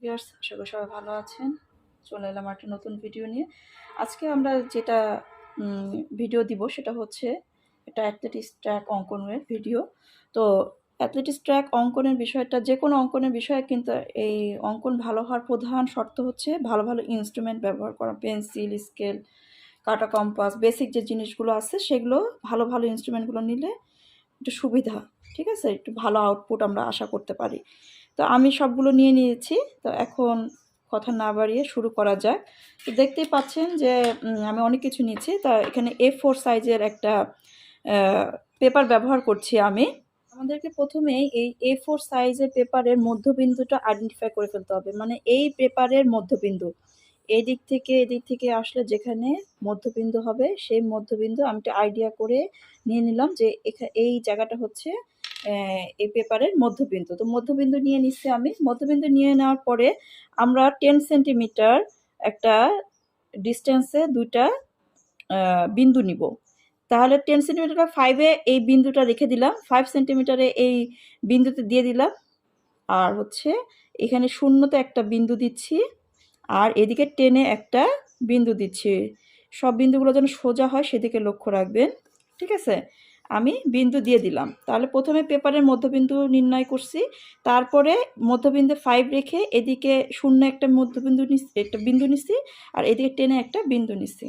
Viewers, আশা করি সবাই ভালো আছেন। চলে এলাম একটা নতুন ভিডিও নিয়ে। আজকে আমরা যেটা ভিডিও দিব সেটা হচ্ছে একটা অ্যাথলেটিক্স ট্র্যাক অঙ্কনের ভিডিও। তো অ্যাথলেটিক্স ট্র্যাক অঙ্কনের বিষয়টা, যে কোনো অঙ্কনের বিষয়ে কিন্তু এই অঙ্কন ভালো হওয়ার প্রধান শর্ত হচ্ছে ভালো ভালো ইনস্ট্রুমেন্ট ব্যবহার করা পেন্সিল স্কেল কাটা কম্পাস বেসিক যে জিনিসগুলো আছে সেগুলো ভালো ভালো ইনস্ট্রুমেন্টগুলো নিলে একটু সুবিধা, ঠিক আছে? একটু ভালো আউটপুট আমরা আশা করতে পারি। তো আমি সবগুলো নিয়ে নিয়েছি। তো এখন কথা না বাড়িয়ে শুরু করা যাক। তো দেখতেই পাচ্ছেন যে আমি অনেক কিছু নিয়েছি। তা এখানে এ ফোর সাইজের একটা পেপার ব্যবহার করছি আমি। আমাদেরকে প্রথমে এই এ ফোর সাইজের পেপারের মধ্যবিন্দুটা আইডেন্টিফাই করে ফেলতে হবে। মানে এই পেপারের মধ্যবিন্দু। এই দিক থেকে এদিক থেকে আসলে যেখানে মধ্যবিন্দু হবে, সেই মধ্যবিন্দু আমি একটা আইডিয়া করে নিয়ে নিলাম যে এই জায়গাটা হচ্ছে এই পেপারের মধ্যবিন্দু। তো মধ্যবিন্দু নিয়ে নিচ্ছি আমি। মধ্যবিন্দু নিয়ে নেওয়ার পরে আমরা টেন সেন্টিমিটার একটা ডিস্টেন্সে দুইটা বিন্দু নিব। তাহলে টেন সেন্টিমিটার ফাইভে এই বিন্দুটা রেখে দিলাম। ফাইভ সেন্টিমিটারে এই বিন্দুতে দিয়ে দিলাম। আর হচ্ছে এখানে শূন্যতে একটা বিন্দু দিচ্ছি। আর এদিকে টেনে একটা বিন্দু দিচ্ছি। সব বিন্দুগুলো যেন সোজা হয় সেদিকে লক্ষ্য রাখবেন। ঠিক আছে? আমি বিন্দু দিয়ে দিলাম। তাহলে প্রথমে পেপারের মধ্যবিন্দু নির্ণয় করছি। তারপরে মধ্যবিন্দু ফাইভ রেখে এদিকে শূন্য একটা মধ্যবিন্দু নিচ্ছি একটা বিন্দু নিচ্ছি আর এদিকে টেনে একটা বিন্দু নিচ্ছি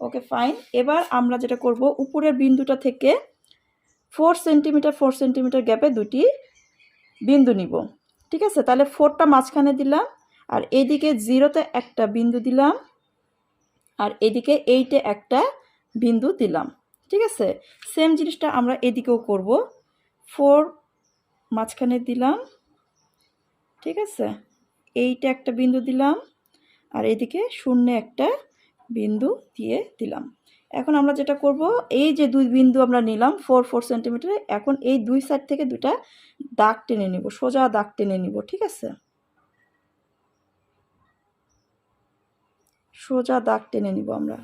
ওকে ফাইন এবার আমরা যেটা করব, উপরের বিন্দুটা থেকে ফোর সেন্টিমিটার ফোর সেন্টিমিটার গ্যাপে দুটি বিন্দু নিব। ঠিক আছে? তাহলে ফোরটা মাঝখানে দিলাম আর এদিকে জিরোতে একটা বিন্দু দিলাম আর এদিকে এইটে একটা বিন্দু দিলাম। ঠিক আছে? সেম জিনিসটা আমরা এদিকেও করব। ফোর মাঝখানে দিলাম। ঠিক আছে? এইটা একটা বিন্দু দিলাম আর এদিকে শূন্য একটা বিন্দু দিয়ে দিলাম। এখন আমরা যেটা করব, এই যে দুই বিন্দু আমরা নিলাম ফোর ফোর সেন্টিমিটারে এখন এই দুই সাইড থেকে দুটা দাগ টেনে নিব, সোজা দাগ টেনে নিব, ঠিক আছে? সোজা দাগ টেনে নিব আমরা।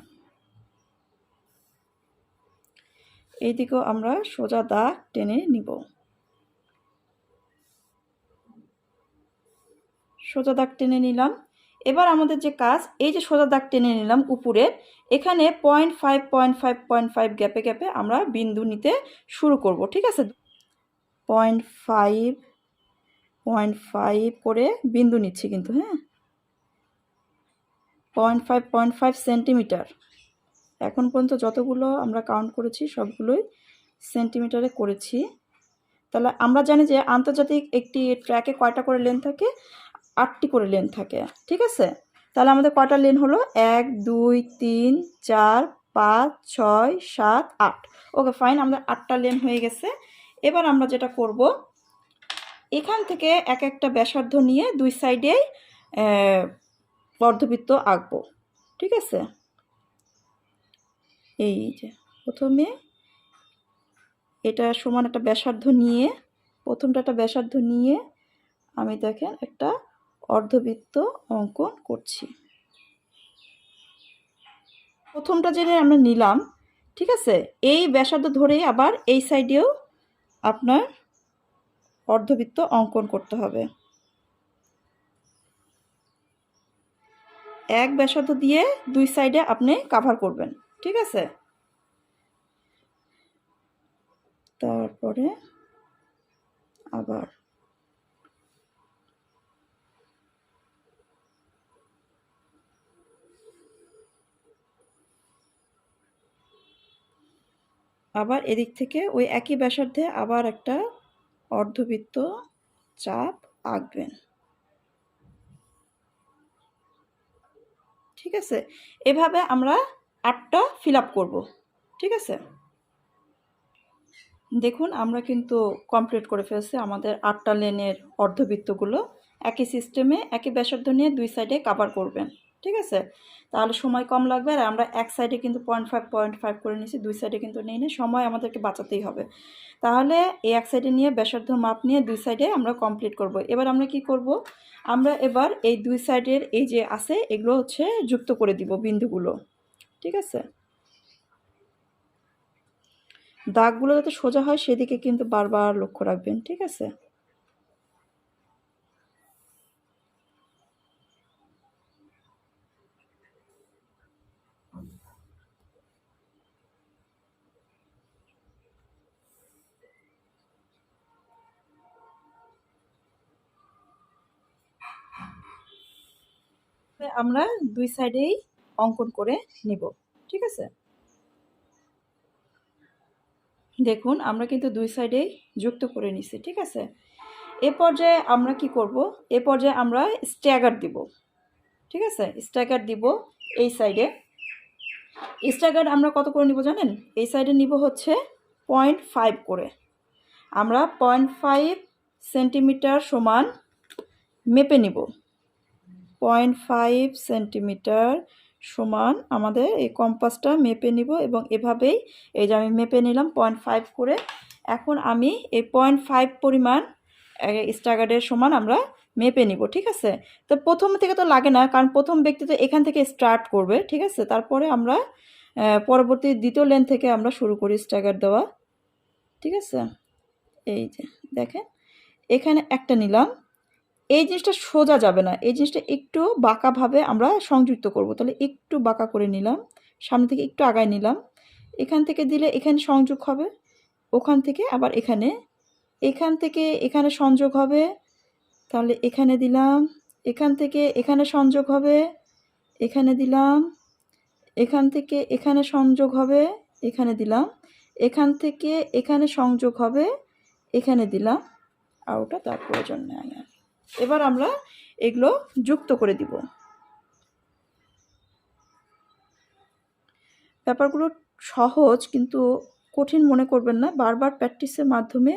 এইদিকেও আমরা সোজা দাগ টেনে নিব। সোজা দাগ টেনে নিলাম। এবার আমাদের যে কাজ, এই যে সোজা দাগ টেনে নিলাম উপরের এখানে point five point five point five গ্যাপে গ্যাপে আমরা বিন্দু নিতে শুরু করব, ঠিক আছে? পয়েন্ট ফাইভ পয়েন্ট ফাইভ করে বিন্দু নিচ্ছি কিন্তু হ্যাঁ? Point five point five centimetre এখন পর্যন্ত যতগুলো আমরা কাউন্ট করেছি, সবগুলোই সেন্টিমিটারে করেছি। তাহলে আমরা জানি যে আন্তর্জাতিক একটি ট্র্যাকে কয়টা করে লেন থাকে? আটটি করে লেন থাকে, ঠিক আছে? তাহলে আমাদের কয়টা লেন হলো? এক, দুই, তিন, চার, পাঁচ, ছয়, সাত, আট। ওকে ফাইন আমাদের আটটা লেন হয়ে গেছে। এবার আমরা যেটা করব, এখান থেকে এক একটা ব্যাসার্ধ নিয়ে দুই সাইডেই অর্ধবৃত্ত আঁকবো, ঠিক আছে? এই যে, প্রথমে এটা সমান একটা ব্যাসার্ধ নিয়ে, প্রথমটা একটা ব্যাসার্ধ নিয়ে আমি দেখেন একটা অর্ধবৃত্ত অঙ্কন করছি। প্রথমটা জেনে আমরা নিলাম, ঠিক আছে? এই ব্যাসার্ধ ধরেই আবার এই সাইডেও আপনার অর্ধবৃত্ত অঙ্কন করতে হবে। এক ব্যাসার্ধ দিয়ে দুই সাইডে আপনি কাভার করবেন। ঠিক আছে? তারপরে আবার আবার এদিক থেকে ওই একই ব্যাসার্ধে আবার একটা অর্ধবৃত্ত চাপ আঁকবেন। ঠিক আছে? এভাবে আমরা আটটা ফিল আপ করব, ঠিক আছে? দেখুন, আমরা কিন্তু কমপ্লিট করে ফেলছি আমাদের আটটা লেনের অর্ধবৃত্তগুলো। একই সিস্টেমে একই ব্যাসার্ধ নিয়ে দুই সাইডে কাভার করবেন, ঠিক আছে? তাহলে সময় কম লাগবে আর আমরা এক সাইডে কিন্তু পয়েন্ট ফাইভ পয়েন্ট ফাইভ করে নিয়েছি, দুই সাইডে কিন্তু নিই সময় আমাদেরকে বাঁচাতেই হবে। তাহলে এই এক সাইডে নিয়ে ব্যাসার্ধ মাপ নিয়ে দুই সাইডে আমরা কমপ্লিট করব। এবার আমরা কি করব? আমরা এবার এই দুই সাইডের এই যে আছে, এগুলো হচ্ছে যুক্ত করে দিব বিন্দুগুলো। ঠিক আছে? দাগগুলো যাতে সোজা হয়, সেদিকে কিন্তু বারবার লক্ষ্য রাখবেন, ঠিক আছে? আমরা দুই সাইডেই অঙ্কন করে নিব, ঠিক আছে? দেখুন, আমরা কিন্তু দুই সাইডেই যুক্ত করে নিছি, ঠিক আছে? এ পর্যায়ে আমরা কি করব? এ পর্যায়ে আমরা স্ট্যাগার দিব, ঠিক আছে? স্ট্যাগার দিব এই সাইডে স্ট্যাগার আমরা কত করে নিব জানেন? এই সাইডে নিব হচ্ছে পয়েন্ট ফাইভ করে। আমরা পয়েন্ট ফাইভ সেন্টিমিটার সমান মেপে নিব। পয়েন্ট ফাইভ সেন্টিমিটার সমান আমাদের এই কম্পাসটা মেপে নিব এবং এভাবেই এই যে আমি মেপে নিলাম পয়েন্ট ফাইভ করে, এখন আমি এই পয়েন্ট ফাইভ পরিমাণ স্টাগার্ডের সমান আমরা মেপে নিব, ঠিক আছে? তো প্রথম থেকে তো লাগে না, কারণ প্রথম ব্যক্তি তো এখান থেকে স্টার্ট করবে, ঠিক আছে? তারপরে আমরা পরবর্তী দ্বিতীয় লেন থেকে আমরা শুরু করি স্টাগার দেওয়া, ঠিক আছে? এই যে, দেখেন, এখানে একটা নিলাম এই জিনিসটা সোজা যাবে না। এই জিনিসটা একটু বাঁকাভাবে আমরা সংযুক্ত করব। তাহলে একটু বাঁকা করে নিলাম, সামনে থেকে একটু আগায় নিলাম। এখান থেকে দিলে এখানে সংযোগ হবে, ওখান থেকে আবার এখানে। এখান থেকে এখানে সংযোগ হবে, তাহলে এখানে দিলাম। এখান থেকে এখানে সংযোগ হবে, এখানে দিলাম। এখান থেকে এখানে সংযোগ হবে, এখানে দিলাম। এখান থেকে এখানে সংযোগ হবে, এখানে দিলাম। আর ওটা তার প্রয়োজন নেই এবার আমরা এগুলো যুক্ত করে দিব। ব্যাপারগুলো সহজ কিন্তু কঠিন মনে করবেন না, বারবার প্র্যাকটিসের মাধ্যমে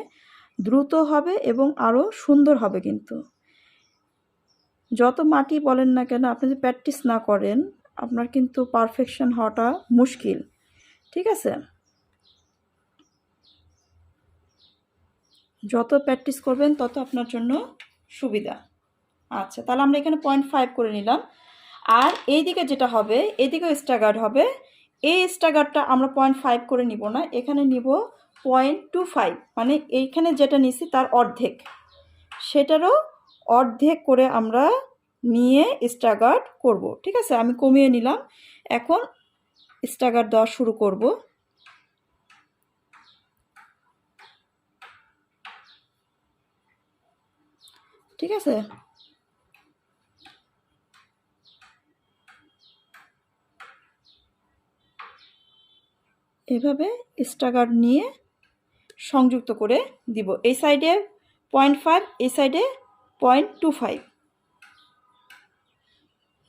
দ্রুত হবে এবং আরও সুন্দর হবে কিন্তু। যত মাটি বলেন না কেন, আপনি যদি প্র্যাকটিস না করেন, আপনার কিন্তু পারফেকশন হওয়াটা মুশকিল, ঠিক আছে? যত প্র্যাকটিস করবেন, তত আপনার জন্য সুবিধা। আচ্ছা তাহলে আমরা এখানে পয়েন্ট ফাইভ করে নিলাম। আর এইদিকে যেটা হবে এইদিকেও স্টাগার্ড হবে। এই স্টাগার্ডটা আমরা পয়েন্ট ফাইভ করে নিব না, এখানে নিব পয়েন্ট টু ফাইভ মানে এইখানে যেটা নিছি তার অর্ধেক। সেটারও অর্ধেক করে আমরা নিয়ে স্টাগার্ড করব। ঠিক আছে? আমি কমিয়ে নিলাম। এখন স্টাগার্ড দেওয়া শুরু করব। ঠিক আছে? এভাবে স্টাগার্ড নিয়ে সংযুক্ত করে দিব। এই সাইডে পয়েন্ট ফাইভ এই সাইডে পয়েন্ট টু ফাইভ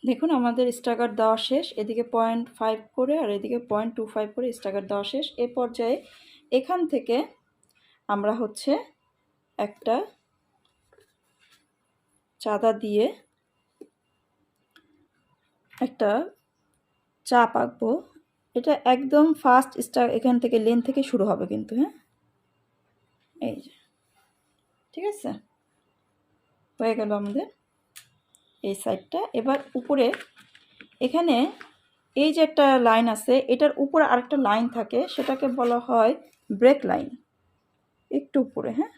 দেখুন, আমাদের স্টাগার দেওয়া শেষ। এদিকে পয়েন্ট ফাইভ করে আর এদিকে পয়েন্ট টু ফাইভ করে স্টাগার দেওয়া শেষ। এ পর্যায়ে এখান থেকে আমরা হচ্ছে একটা চাঁদা দিয়ে একটা চা পাকবো এটা একদম ফার্স্ট স্টার এখান থেকে লেন থেকে শুরু হবে কিন্তু হ্যাঁ? এই যে, ঠিক আছে? হয়ে গেল আমাদের এই সাইডটা এবার উপরে, এখানে এই যে একটা লাইন আছে, এটার উপরে আরেকটা লাইন থাকে, সেটাকে বলা হয় ব্রেক লাইন একটু উপরে হ্যাঁ?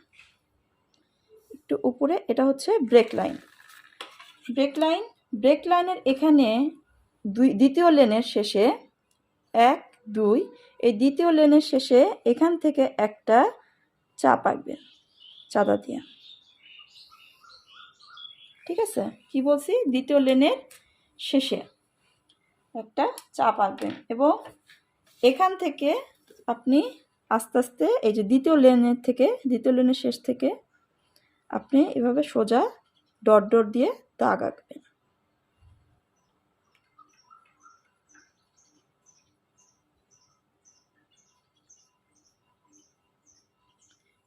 একটু উপরে, এটা হচ্ছে break line. Break line, break লাইনের এখানে দুই, দ্বিতীয় লেনের শেষে এক, দুই, এই দ্বিতীয় লেনের শেষে এখান থেকে একটা চা পাকবেন চাঁদা দিয়ে। ঠিক আছে? কি বলছি? দ্বিতীয় লেনের শেষে একটা চা পাকবেন এবং এখান থেকে আপনি আস্তে আস্তে এই যে দ্বিতীয় লেনের থেকে, দ্বিতীয় লেনের শেষ থেকে আপনি এভাবে সোজা ডট ডট দিয়ে দাগ আঁকবেন।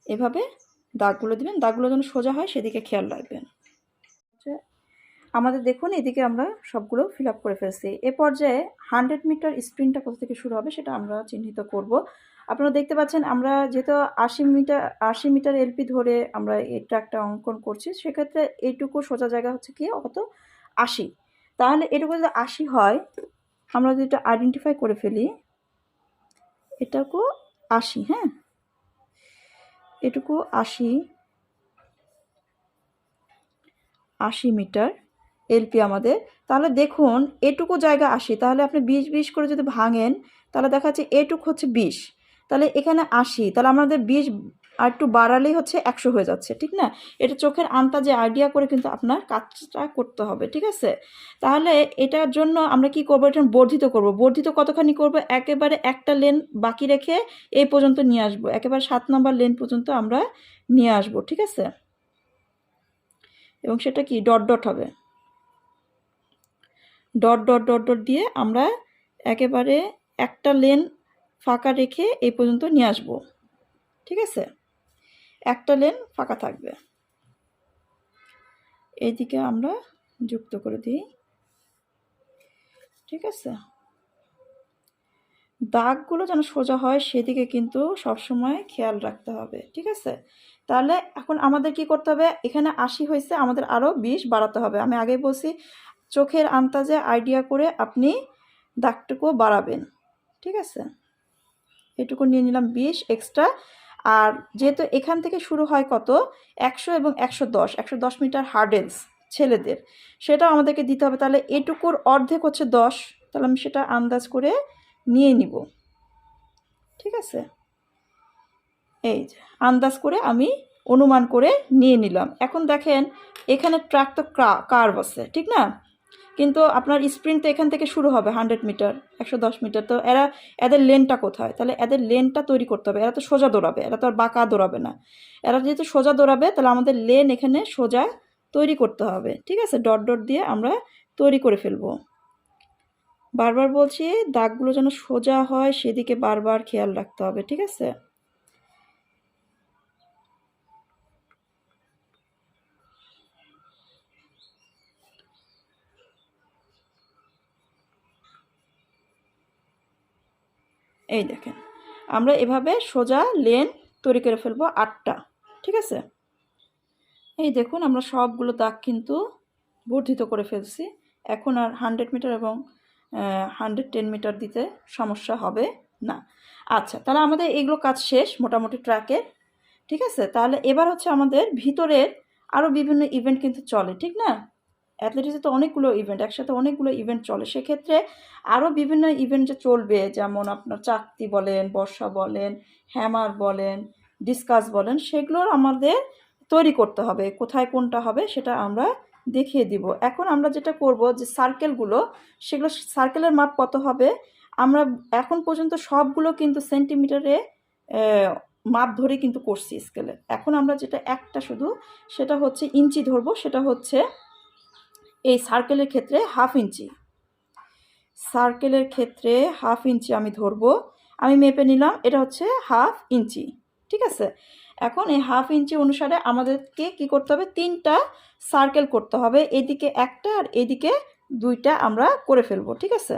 এভাবে দাগগুলো দিবেন, দাগগুলো যেন সোজা হয় সেদিকে খেয়াল রাখবেন। আমাদের দেখুন এদিকে আমরা সবগুলো ফিল করে ফেলছি। এ পর্যায়ে হান্ড্রেড মিটার স্প্রিনটা কোথা থেকে শুরু হবে সেটা আমরা চিহ্নিত করব। আপনারা দেখতে পাচ্ছেন, আমরা যেহেতু আশি মিটার আশি মিটার এলপি ধরে আমরা এই ট্র্যাকটা অঙ্কন করছি, সেক্ষেত্রে এইটুকু সোজা জায়গা হচ্ছে কি অত আশি। তাহলে এটুকু যদি আশি হয়, আমরা যদি এটা আইডেন্টিফাই করে ফেলি, এটাকু আশি হ্যাঁ? এটুকু আশি আশি মিটার এলপি আমাদের। তাহলে দেখুন, এটুকু জায়গা আসি তাহলে আপনি বিশ বিশ করে যদি ভাঙেন, তাহলে দেখা যাচ্ছে এটুকু হচ্ছে বিশ। তাহলে এখানে আশি, তাহলে আমাদের বিশ আর একটু বাড়ালেই হচ্ছে একশো হয়ে যাচ্ছে, ঠিক না? এটা চোখের আন্তাজে আইডিয়া করে কিন্তু আপনার কাজটা করতে হবে, ঠিক আছে? তাহলে এটার জন্য আমরা কি করব? এটা বর্ধিত করব। বর্ধিত কতখানি করব? একেবারে একটা লেন বাকি রেখে এই পর্যন্ত নিয়ে আসব। একেবারে সাত নম্বর লেন পর্যন্ত আমরা নিয়ে আসব, ঠিক আছে? এবং সেটা কি? ডট ডট হবে। ডট ডট ডট ডট দিয়ে আমরা একেবারে একটা লেন ফাঁকা রেখে এই পর্যন্ত নিয়ে আসব। ঠিক আছে? একটা লেন ফাঁকা থাকবে। এইদিকে আমরা যুক্ত করে দিই। ঠিক আছে? দাগগুলো যেন সোজা হয় সেদিকে কিন্তু সবসময় খেয়াল রাখতে হবে। ঠিক আছে? তাহলে এখন আমাদের কি করতে হবে? এখানে আশি হয়েছে, আমাদের আরও বিশ বাড়াতে হবে। আমি আগে বলছি, চোখের আন্তাজে আইডিয়া করে আপনি দাগটুকু বাড়াবেন। ঠিক আছে? এটুকু নিয়ে নিলাম বিশ এক্সট্রা আর যেহেতু এখান থেকে শুরু হয় কত? একশো এবং একশো দশ। একশো দশ মিটার হার্ডেলস ছেলেদের। সেটাও আমাদেরকে দিতে হবে। তাহলে এটুকুর অর্ধেক হচ্ছে দশ। তাহলে আমি সেটা আন্দাজ করে নিয়ে নিব। ঠিক আছে? এই যে, আন্দাজ করে আমি অনুমান করে নিয়ে নিলাম। এখন দেখেন, এখানে ট্র্যাক তো কার্ভ আছে, ঠিক না? কিন্তু আপনার স্প্রিন্ট তো এখান থেকে শুরু হবে হান্ড্রেড মিটার একশো দশ মিটার তো এরা, এদের লেনটা কোথায়? তাহলে এদের লেনটা তৈরি করতে হবে। এরা তো সোজা দৌড়াবে, এরা তো আর বাঁকা দৌড়াবে না। এরা যেহেতু সোজা দৌড়াবে, তাহলে আমাদের লেন এখানে সোজা তৈরি করতে হবে। ঠিক আছে? ডট ডট দিয়ে আমরা তৈরি করে ফেলব। বারবার বলছি, দাগগুলো যেন সোজা হয়, সেদিকে বারবার খেয়াল রাখতে হবে। ঠিক আছে? এই দেখেন। আমরা এভাবে সোজা লেন তৈরি করে ফেলব আটটা, ঠিক আছে? এই দেখুন, আমরা সবগুলো দাগ কিন্তু বর্ধিত করে ফেলছি। এখন আর হান্ড্রেড মিটার এবং হান্ড্রেড টেন মিটার দিতে সমস্যা হবে না। আচ্ছা তাহলে আমাদের এগুলো কাজ শেষ মোটামুটি ট্র্যাকের ঠিক আছে? তাহলে এবার হচ্ছে আমাদের ভিতরের আরও বিভিন্ন ইভেন্ট কিন্তু চলে, ঠিক না? অ্যাথলেটিক্সে তো অনেকগুলো ইভেন্ট একসাথে অনেকগুলো ইভেন্ট চলে। সেক্ষেত্রে আরও বিভিন্ন ইভেন্ট যে চলবে, যেমন আপনার চাকতি বলেন, বর্ষা বলেন হ্যামার বলেন ডিসকাস বলেন সেগুলোর আমাদের তৈরি করতে হবে। কোথায় কোনটা হবে সেটা আমরা দেখিয়ে দিব। এখন আমরা যেটা করব যে সার্কেলগুলো সেগুলো সার্কেলের মাপ কত হবে? আমরা এখন পর্যন্ত সবগুলো কিন্তু সেন্টিমিটারে মাপ ধরে কিন্তু করছি স্কেলে এখন আমরা যেটা একটা শুধু, সেটা হচ্ছে ইঞ্চি ধরবো, সেটা হচ্ছে এই সার্কেলের ক্ষেত্রে হাফ ইঞ্চি সার্কেলের ক্ষেত্রে হাফ ইঞ্চি আমি ধরব। আমি মেপে নিলাম, এটা হচ্ছে হাফ ইঞ্চি ঠিক আছে? এখন এই হাফ ইঞ্চি অনুসারে আমাদেরকে কি করতে হবে? তিনটা সার্কেল করতে হবে। এদিকে একটা আর এদিকে দুইটা আমরা করে ফেলব। ঠিক আছে?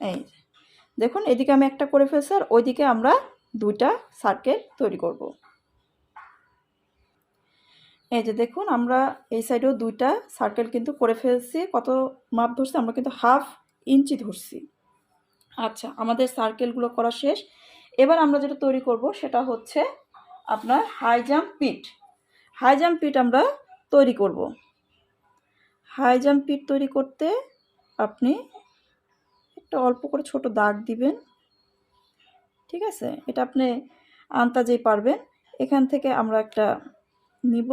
এই দেখুন, এদিকে আমি একটা করে ফেলছি আর ওইদিকে আমরা দুইটা সার্কেল তৈরি করব। এই যে দেখুন, আমরা এই সাইডেও দুইটা সার্কেল কিন্তু করে ফেলছি। কত মাপ ধরছি? আমরা কিন্তু হাফ ইঞ্চি ধরছি। আচ্ছা আমাদের সার্কেলগুলো করা শেষ। এবার আমরা যেটা তৈরি করব, সেটা হচ্ছে আপনার high jump pit high jump pit আমরা তৈরি করব। হাই জাম্প পিট তৈরি করতে আপনি একটা অল্প করে ছোট দাগ দিবেন। ঠিক আছে? এটা আপনি আন্তাজেই পারবেন। এখান থেকে আমরা একটা নিব।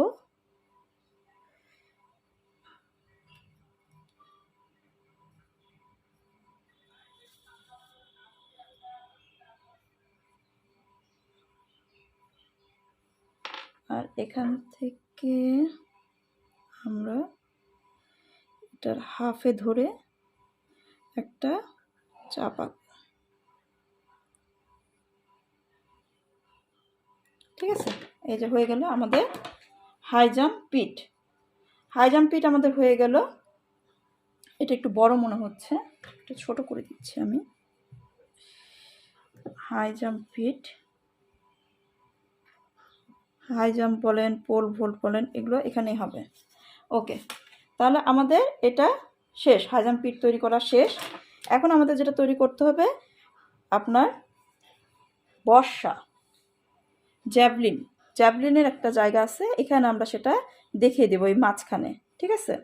আর এখান থেকে আমরা এটার হাফে ধরে একটা চাপা ঠিক আছে? এই যে হয়ে গেল আমাদের high jump pit high jump pit আমাদের হয়ে গেল। এটা একটু বড় মনে হচ্ছে। একটু ছোট করে দিচ্ছি আমি। High jump pit high jump বলেন পোল ভোল্ট বলেন, এগুলো এখানেই হবে। ওকে তাহলে আমাদের এটা শেষ। হাই জাম্প পিট তৈরি করা শেষ। এখন আমাদের যেটা তৈরি করতে হবে, আপনার বর্ষা, জ্যাভলিন। জ্যাভলিনের একটা জায়গা আছে, এখানে আমরা সেটা দেখিয়ে দেবো এই মাঝখানে, ঠিক আছে?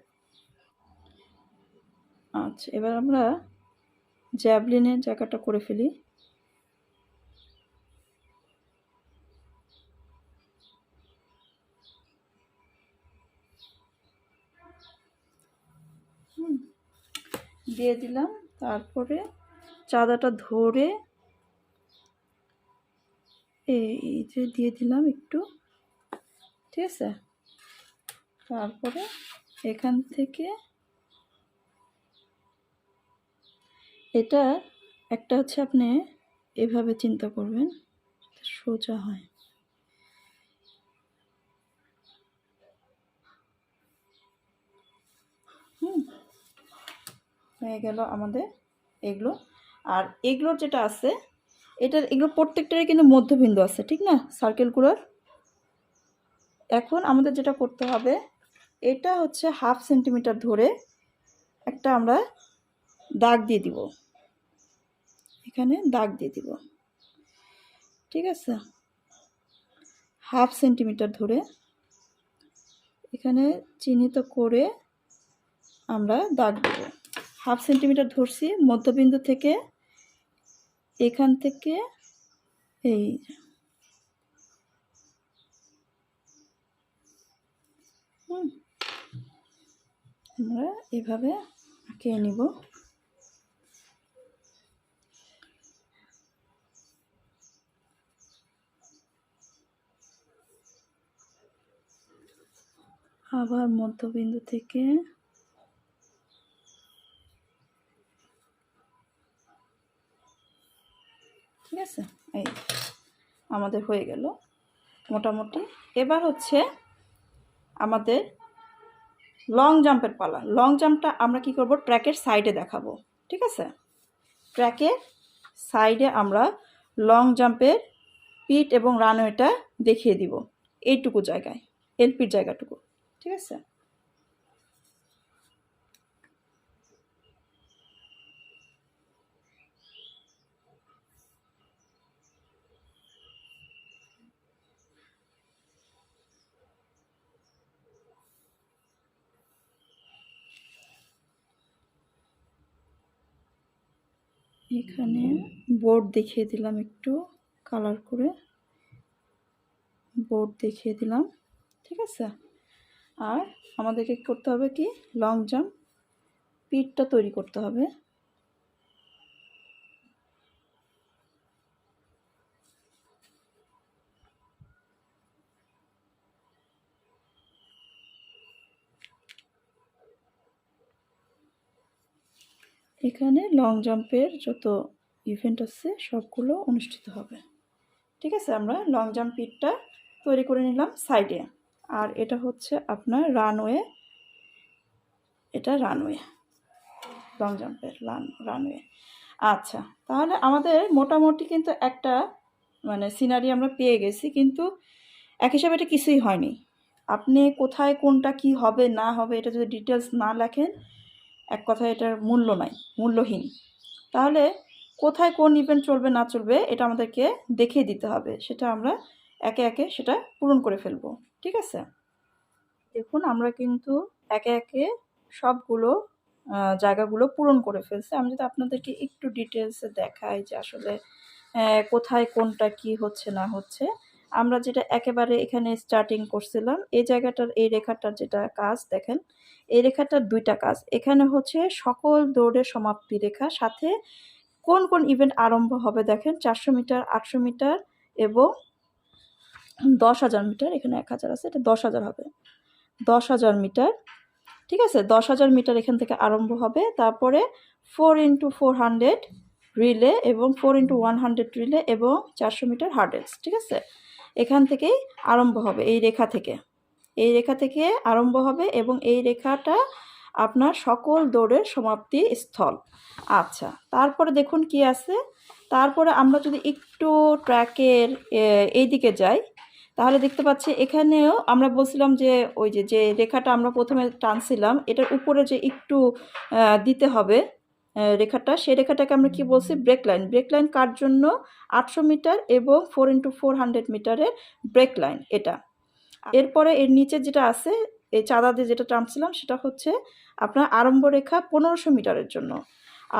আচ্ছা এবার আমরা জ্যাভলিনের জায়গাটা করে ফেলি। দিয়ে দিলাম। তারপরে চাঁদাটা ধরে এই যে দিয়ে দিলাম একটু, ঠিক আছে? তারপরে এখান থেকে এটা একটা হচ্ছে আপনি এভাবে চিন্তা করবেন সোজা হয়। হুম। হয়ে গেল আমাদের এগুলো। আর এগুলোর যেটা আছে এটার এগুলো প্রত্যেকটারই কিন্তু মধ্যবিন্দু আছে, ঠিক না? সার্কেলগুলোর এখন আমাদের যেটা করতে হবে, এটা হচ্ছে হাফ সেন্টিমিটার ধরে একটা আমরা দাগ দিয়ে দিব। এখানে দাগ দিয়ে দিব। ঠিক আছে? হাফ সেন্টিমিটার ধরে এখানে চিহ্নিত করে আমরা দাগ দেব। হাফ সেন্টিমিটার ধরছি, মধ্যবিন্দু থেকে এখান থেকে এই আমরা এভাবে আঁকিয়ে নিব। আবার মধ্যবিন্দু থেকে ঠিক আছে? এই আমাদের হয়ে গেল মোটামুটি। এবার হচ্ছে আমাদের লং জাম্পের পালা। লং জাম্পটা আমরা কি করব? ট্র্যাকের সাইডে দেখাবো। ঠিক আছে? ট্র্যাকের সাইডে আমরা লং জাম্পের পিট এবং রানওয়েটা দেখিয়ে দিব। এইটুকু জায়গায় এলপির জায়গাটুকু। ঠিক আছে? এখানে বোর্ড দেখিয়ে দিলাম একটু কালার করে। বোর্ড দেখিয়ে দিলাম, ঠিক আছে? আর আমাদেরকে করতে হবে কি? লং জাম্প পিঠটা তৈরি করতে হবে। এখানে লং জাম্পের যত ইভেন্ট আছে, সবগুলো অনুষ্ঠিত হবে। ঠিক আছে, আমরা লং জাম্প পিটটা তৈরি করে নিলাম সাইডে আর এটা হচ্ছে আপনার রানওয়ে এটা রানওয়ে লং জাম্পের রান রানওয়ে আচ্ছা তাহলে আমাদের মোটামুটি কিন্তু একটা মানে সিনারি আমরা পেয়ে গেছি, কিন্তু এক হিসাবে এটা কিছুই হয়নি। আপনি কোথায় কোনটা কি হবে, না হবে, এটা যদি ডিটেলস না লেখেন এক কথায় এটার মূল্য নাই, মূল্যহীন। তাহলে কোথায় কোন ইভেন্ট চলবে, না চলবে, এটা আমাদেরকে দেখিয়ে দিতে হবে। সেটা আমরা একে একে সেটা পূরণ করে ফেলব। ঠিক আছে? দেখুন, আমরা কিন্তু একে একে সবগুলো জায়গাগুলো পূরণ করে ফেলছি। আমি যদি আপনাদেরকে একটু ডিটেলসে দেখাই যে আসলে কোথায় কোনটা কি হচ্ছে, না হচ্ছে। আমরা যেটা একেবারে এখানে স্টার্টিং করছিলাম, এই জায়গাটার, এই রেখাটার যেটা কাজ, দেখেন এই রেখাটার দুইটা কাজ। এখানে হচ্ছে সকল দৌড়ের সমাপ্তি রেখা, সাথে কোন কোন ইভেন্ট আরম্ভ হবে দেখেন, চারশো মিটার, আটশো মিটার এবং দশ হাজার মিটার, এখানে এক হাজার আছে, এটা দশ হাজার হবে। দশ হাজার মিটার, ঠিক আছে? দশ হাজার মিটার এখান থেকে আরম্ভ হবে, তারপরে four into four hundred relay এবং four into one hundred relay এবং চারশো মিটার হার্ডেলস ঠিক আছে? এখান থেকেই আরম্ভ হবে এই রেখা থেকে। এই রেখা থেকে আরম্ভ হবে এবং এই রেখাটা আপনার সকল দৌড়ের সমাপ্তি স্থল। আচ্ছা তারপরে দেখুন কি আছে। তারপরে আমরা যদি একটু ট্র্যাকের এই দিকে যাই, তাহলে দেখতে পাচ্ছি এখানেও আমরা বলছিলাম যে, ওই যে যে রেখাটা আমরা প্রথমে টানছিলাম, এটার উপরে যে একটু দিতে হবে রেখাটা, সেই রেখাটাকে আমরা কি বলছি? Break line. ব্রেক লাইন কার জন্য? আটশো মিটার এবং ফোর ইন্টু ফোর হান্ড্রেড মিটারের ব্রেক লাইন এটা। এরপরে এর নিচে যেটা আছে, এই চাঁদা দিয়ে যেটা টানছিলাম সেটা হচ্ছে আপনার আরম্ভ রেখা পনেরোশো মিটারের জন্য।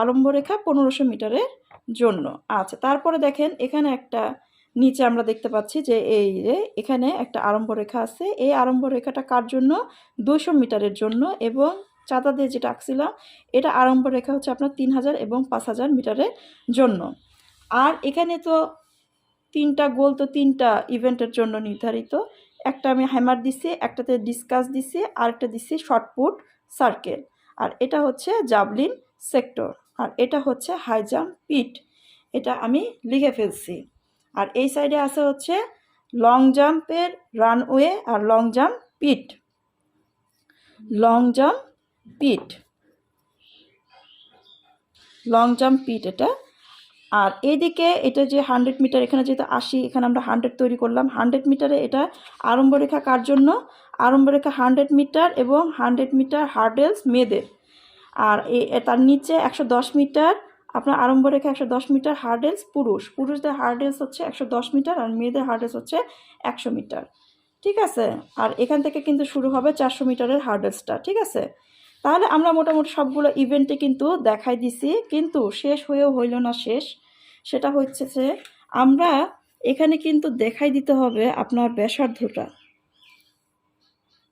আরম্ভ রেখা পনেরোশো মিটারের জন্য। আচ্ছা তারপরে দেখেন এখানে একটা নিচে আমরা দেখতে পাচ্ছি যে এই যে এখানে একটা আরম্ভ রেখা আছে। এই আরম্ভ রেখাটা কার জন্য? দুশো মিটারের জন্য এবং চাঁদা দিয়ে যেটা আঁকছিলাম, এটা আরম্ভ রেখা হচ্ছে আপনার তিন হাজার এবং পাঁচ হাজার মিটারের জন্য। আর এখানে তো তিনটা গোল তো তিনটা ইভেন্টের জন্য নির্ধারিত। একটা আমি হ্যামার দিছি, একটাতে ডিসকাস দিছি আর একটা দিছি শর্টপুট সার্কেল আর এটা হচ্ছে জাবলিন সেক্টর আর এটা হচ্ছে হাই জাম্প পিট এটা আমি লিখে ফেলছি। আর এই সাইডে আছে হচ্ছে লং জাম্পের রানওয়ে আর long jump pit long jump pit long jump pit এটা আর এইদিকে এটা যে হান্ড্রেড মিটার, এখানে যেহেতু আশি, এখানে আমরা হান্ড্রেড তৈরি করলাম। হান্ড্রেড মিটারে এটা আরম্ভ রেখা কার জন্য? আরম্ভ রেখা হান্ড্রেড মিটার এবং হান্ড্রেড মিটার হার্ডেলস মেয়েদের। আর তার নিচে একশো দশ মিটার, আপনার আরম্ভ রেখা একশো দশ মিটার হার্ডেলস পুরুষ। পুরুষদের হার্ডেলস হচ্ছে একশো দশ মিটার আর মেয়েদের হার্ডেলস হচ্ছে একশো মিটার। ঠিক আছে? আর এখান থেকে কিন্তু শুরু হবে চারশো মিটারের হার্ডেলসটা। ঠিক আছে? তাহলে আমরা মোটামুটি সবগুলো ইভেন্টে কিন্তু দেখাই দিছি, কিন্তু শেষ হয়েও হইল না শেষ। সেটা হচ্ছে যে আমরা এখানে কিন্তু দেখাই দিতে হবে আপনার ব্যাসার্ধটা।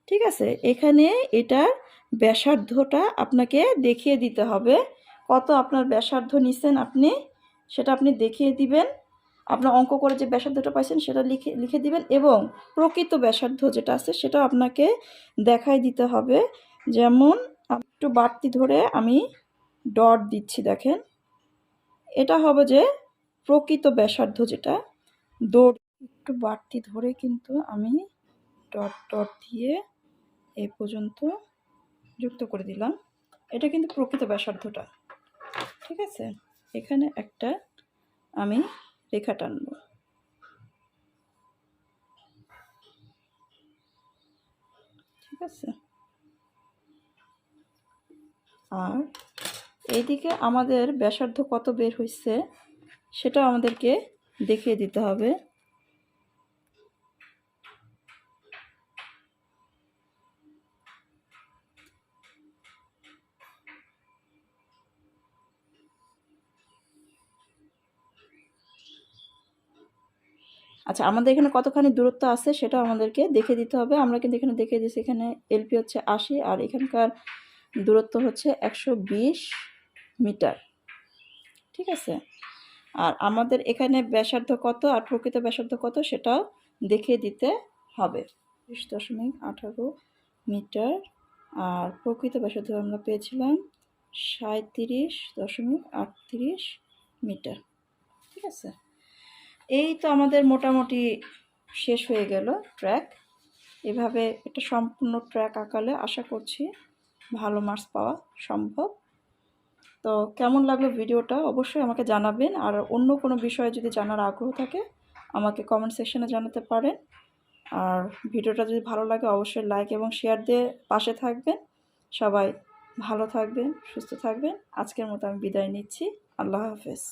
ঠিক আছে? এখানে এটার ব্যাসার্ধটা আপনাকে দেখিয়ে দিতে হবে। কত আপনার ব্যাসার্ধ নিছেন আপনি, সেটা আপনি দেখিয়ে দিবেন। আপনার অঙ্ক করে যে ব্যাসার্ধটা পাইছেন, সেটা লিখে লিখে দিবেন এবং প্রকৃত ব্যাসার্ধ যেটা আছে সেটা আপনাকে দেখাই দিতে হবে। যেমন একটু বাড়তি ধরে আমি ডট দিচ্ছি, দেখেন। এটা হবে যে প্রকৃত ব্যাসার্ধ যেটা, দৌড় একটু বাড়তি ধরে কিন্তু আমি ডট ডট দিয়ে এ পর্যন্ত যুক্ত করে দিলাম। এটা কিন্তু প্রকৃত ব্যাসার্ধটা, ঠিক আছে? এখানে একটা আমি রেখা টানব। ঠিক আছে? আর এইদিকে আমাদের ব্যাসার্ধ কত বের হয়েছে সেটাও আমাদেরকে দেখিয়ে দিতে হবে। আচ্ছা আমাদের এখানে কতখানি দূরত্ব আছে সেটা আমাদেরকে দেখে দিতে হবে। আমরা কিন্তু এখানে দেখে দিচ্ছি এখানে এলপি হচ্ছে আশি আর এখানকার দূরত্ব হচ্ছে একশো বিশ মিটার। ঠিক আছে? আর আমাদের এখানে ব্যাসার্ধ কত আর প্রকৃত ব্যাসার্ধ কত সেটাও দেখিয়ে দিতে হবে। বিশ দশমিক আঠারো মিটার। আর প্রকৃত ব্যাসার্ধ আমরা পেয়েছিলাম সাঁত্রিশ দশমিক আটত্রিশ মিটার। ঠিক আছে? এই তো আমাদের মোটামুটি শেষ হয়ে গেল ট্র্যাক। এভাবে একটা সম্পূর্ণ ট্র্যাক আঁকালে আশা করছি ভালো মার্কস পাওয়া সম্ভব। তো কেমন লাগল ভিডিওটা অবশ্যই আমাকে জানাবেন। আর অন্য কোনো বিষয়ে যদি জানার আগ্রহ থাকে, আমাকে কমেন্ট সেকশনে জানাতে পারেন। আর ভিডিওটা যদি ভালো লাগে, অবশ্যই লাইক এবং শেয়ার দিয়ে পাশে থাকবেন। সবাই ভালো থাকবেন, সুস্থ থাকবেন। আজকের মতো আমি বিদায় নিচ্ছি। আল্লাহ হাফেজ।